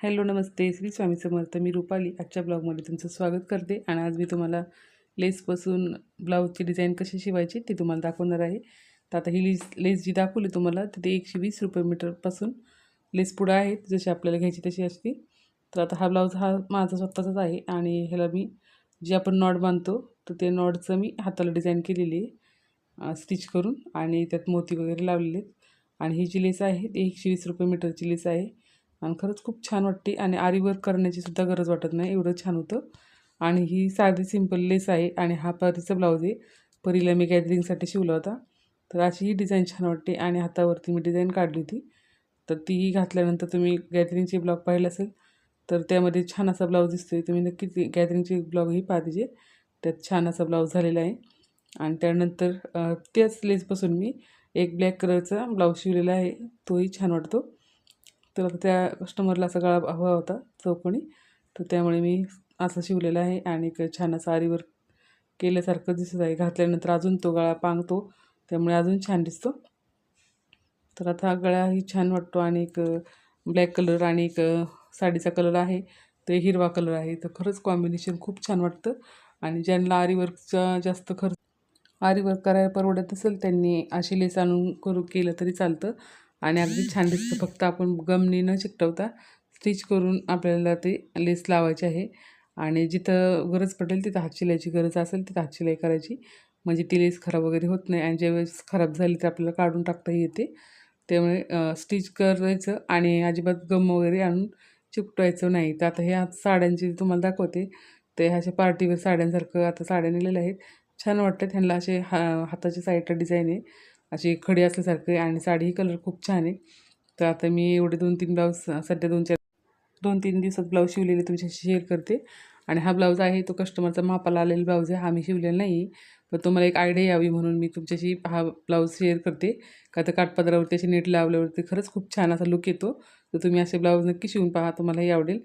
Hello नमस्ते. श्री स्वामी समर्थ. मी रुपाली. आजच्या ब्लॉगमध्ये तुमचं स्वागत करते आणि आज मी तुम्हाला लेसपासून ब्लाऊजची डिझाईन कशी शिवायची ते तुम्हाला दाखवणार आहे. तर आता ही लेस लेस जी दाखवली तुम्हाला तर ते एकशे वीस रुपये मीटरपासून लेस पुढं आहेत जशी आपल्याला घ्यायची तशी असते. तर आता हा ब्लाऊज हा माझा स्वतःचाच आहे आणि ह्याला मी जे आपण नॉट बांधतो तर ते नॉटचं मी हाताला डिझाईन केलेली आहे स्टिच करून आणि त्यात मोती वगैरे लावलेले आहेत. आणि ही जी लेस आहे ती एकशे वीस रुपये मीटरची लेस आहे. आणि खरंच खूप छान वाटते आणि आरीवर्क करण्याची सुद्धा गरज वाटत नाही एवढं छान होतं. आणि ही साधी सिंपल लेस आहे आणि हा परीचा ब्लाऊज आहे. परीला मी गॅदरिंगसाठी शिवला होता. तर अशी ही डिझाईन छान वाटते आणि हातावरती मी डिझाईन काढली होती. तर तीही घातल्यानंतर तुम्ही गॅदरिंगचे ब्लॉग पाहिला असेल तर त्यामध्ये छान असा ब्लाऊज दिसतोय. तुम्ही नक्कीच गॅदरिंगचे ब्लॉगही पाहिजे त्यात छान असा ब्लाऊज झालेला आहे. आणि त्यानंतर त्याच लेसपासून मी एक ब्लॅक कलरचा ब्लाऊज शिवलेला आहे. तोही छान वाटतो. तर आता त्या कस्टमरला असा गळा हवा होता चौकणी तर त्यामुळे मी असं शिवलेलं आहे आणि एक छान असं आरीवर केल्यासारखं दिसत आहे. घातल्यानंतर अजून तो गळा पांगतो त्यामुळे अजून छान दिसतो. तर आता हा गळाही छान वाटतो आणि एक ब्लॅक कलर आणि एक साडीचा कलर आहे. ते हिरवा कलर आहे. तर खरंच कॉम्बिनेशन खूप छान वाटतं. आणि ज्यांना आरीवर्कचा जास्त खर्च आरीवर्क करायला परवडत असेल त्यांनी अशी लेस आणून करू केलं तरी चालतं. आणि अगदी छान दिसतं. फक्त आपण गमनी न चिकटवता स्टिच करून आपल्याला ते लेस लावायचे आहे. आणि जिथं गरज पडेल तिथं हातशिलाईची गरज असेल तिथं हातशिलाई करायची. म्हणजे ती लेस खराब वगैरे होत नाही आणि ज्यावेळेस खराब झाली तर आपल्याला काढून टाकता येते. त्यामुळे स्टिच करायचं आणि अजिबात गम वगैरे आणून चिकटवायचं नाही. तर आता ह्या साड्यांची तुम्हाला दाखवते. ते ह्याच्या पार्टीवर साड्यांसारखं आता साड्या नेलेल्या आहेत. छान वाटतं. त्यांना असे हा हाताच्या साईडला डिझाईन आहे. अशी खडी असल्यासारखं आहे आणि साडी कलर खूप छान आहे. तर आता मी एवढे दोन तीन ब्लाऊज सध्या दोन चार दोन तीन दिवसात ब्लाऊज शिवलेले तुमच्याशी शेअर करते. आणि हा ब्लाऊज आहे तो कस्टमरचा मापाला आलेला ब्लाऊज आहे हा मी शिवलेला नाही. पण तुम्हाला एक आयडिया यावी म्हणून मी तुमच्याशी हा ब्लाऊज शेअर करते. का तर काठपदरावरती असे नेट लावल्यावरती खरंच खूप छान असा लुक येतो. तर तुम्ही असे ब्लाऊज नक्की शिवून पहा तुम्हालाही आवडेल.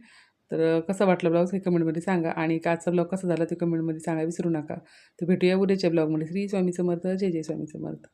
तर कसा वाटला ब्लाऊज हे कमेंटमध्ये सांगा. आणि आजचा ब्लॉग कसा झाला ते कमेंटमध्ये सांगा विसरू नका. तर भेटूया उद्याच्या ब्लॉगमध्ये श्री स्वामी समर्थ जय जय स्वामी समर्थ.